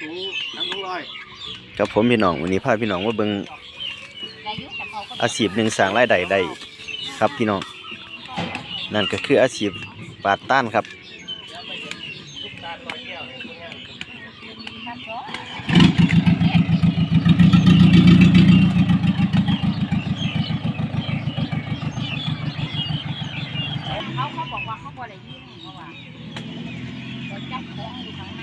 ถุงน้ำถุงลอยกับผมพี่น้องวันนี้พาพี่น้องมาเบิ่งอาชีพหนึ่งสร้างรายได้ได้ครับพี่น้อง นั่นก็คืออาชีพปาดต้านครับ เขาเขาบอกว่าเขาบ่ได้ยินเพราะว่าเขาจับของอยู่ข้างใน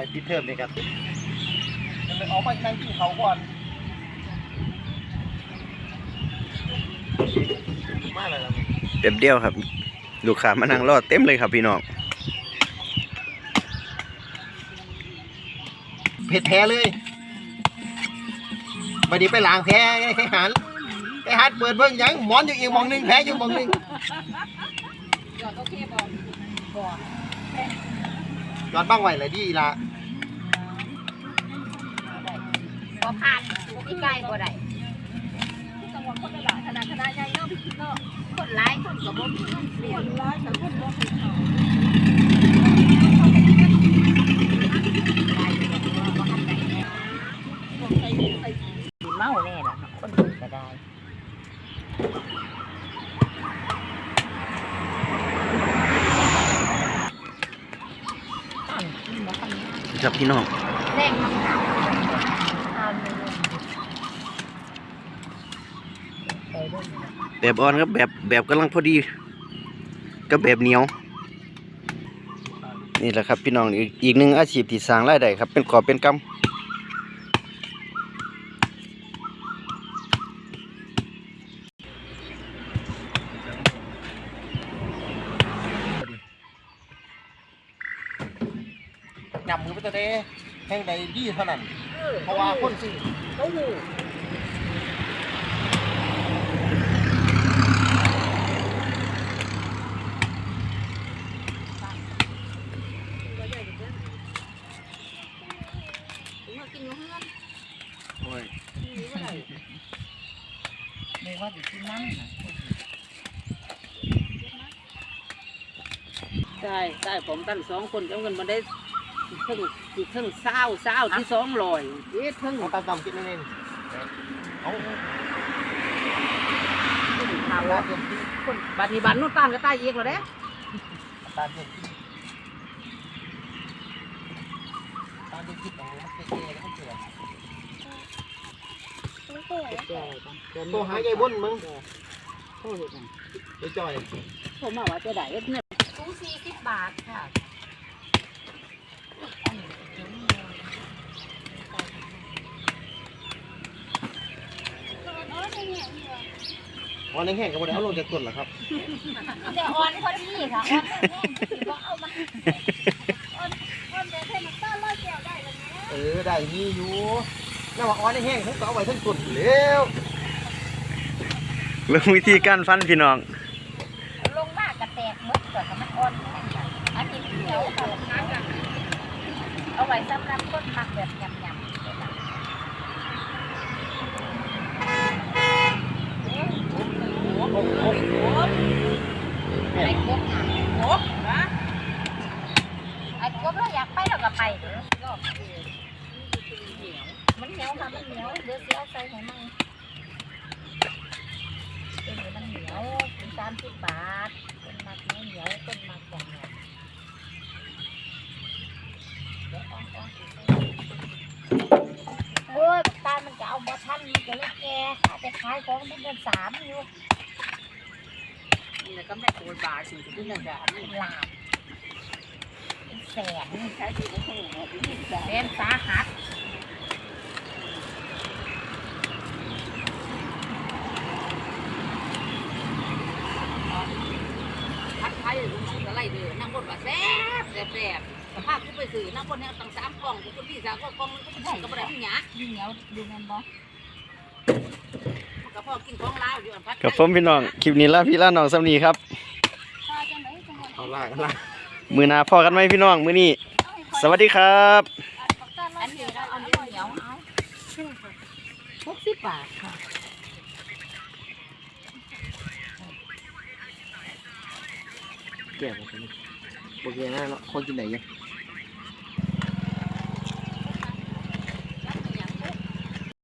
ยปิดเทอมเลยครับจะไปออกไปนั่งกินเขาก่อนมาเลยครับเต็มเดียวครับลูกค้ามานั่งรอเต็มเลยครับพี่น้องเผ็ดแท้เลยบัดนี้ไปล้างแพ้ไอ้หันไอ้หันเปิดเบิ่งหยังหมอนอยู่อีกหมองหนึงแพ้อยู่หมองหนึง จอดโอเคบ่บ่ยอดบ้างไหวเลยดีละบ่ผ่านบ่มีไกลบ่ได้จังหวัดคนละขนาดขนาดใหญ่เนาะพี่เนาะคนหลายคนก็บ่มีเงินเสียหลายแต่คนบ่มีเขาเมาแน่ล่ะคนอื่นก็ได้ ครับพี่น้องแดงมากทานเลยไปด้วยแบบอ่อนครับแบบแบบกำลังพอดีกับแบบเหนียวนี่แหละครับพี่น้องอีกอีกหนึ่งอาชีพที่สร้างรายได้ครับ เป็นกอเป็นกำ ยำมือไปตัวเด้แห่งใดดีเท่านั้น เพราะว่าคนสิเขาหูโอ้ยไม่ว่าจะกินน้ำนะใช่ใช่ผมตั้งสองคนเอาเงินมาได้ เพิ่งเพิ่งเศร้าเศร้าที่สองลอยเอ๊ะเพิ่งเอาตามตามกินนั่นเองเอาข่าวว่าคนบัตรบัตรนู่นตั้งก็ใต้เอกแล้วเด้ตามกินตามกินตรงนี้มันเก๋ๆแล้วมันเสือโตหายายบนมึงโทษเลยนะไปจ่อยผมมาว่าจะได้เนี่ยถุงสี่สิบบาทค่ะ วันนี้แห้งกับวันนี้เอาลงจากต้นเหรอครับเดี๋ยวออนคนนี้ค่ะออนแม่ถือว่าเอามาออนออนเดี๋ยวให้มันต้อนร้อยแก้วได้เลยนะเออได้มีอยู่แล้วว่าอ๋อในแห้งผมก็เอาไว้ทั้งต้นแล้วเรื่องวิธีการฟันพี่น้อง ลงมากกระแตกมดเกิดมันอ่อนแห้งค่ะอันนี้เดี๋ยวเอาเอาไว้สำหรับต้นมักแบบยำๆไอ้กบน่ะกบนะไอ้กบเราอยากไปเราก็ไปเด้อรอบเดียวมันเหนียวค่ะมันเหนียวเดี๋ยวเสียใส่ให้มันตัวนี้มันเหนียวถึงสามสิบบาทต้นมักเหนียวเหนียวต้นมักอย่างเงี้ยเดี๋ยวอ่อนๆโอ้ยตามันจะเอาบ่ทันมันก็เลยแก่อาจจะขายของมันเดือนสามอยู่นี่ก็แม่โคตรบาสิที่นั่นด่าลาบแสนใช้ที่โอ้โหแสนสาหัสพัดไทยลุงก็ไล่เดือนั่งบนว่าแซ่บแซ่บแซ่บสภาพกูไปซื้อนั่งบนเนี่ยตั้งสามกล่องกูก็พี่สาวก็กล่องมันก็ไม่ใช่ก็ไม่ได้พี่หยายิ่งเหนียวดูแม่นบ่ก็พอกินของลาวอยู่อันพัดกับผมพี่น้องคลิปนี้ลาพี่ลาน้องสำนีครับป้าจังไหนจังหวัดเอาล่างล่างมือหนาพ่อกันไหมพี่น้องมือนี้สวัสดีครับอันนี้เราเอาเหนียวเอาหกสิบบาทค่ะแก่ผมบ่แก่นะเนาะคนที่ไหนยัง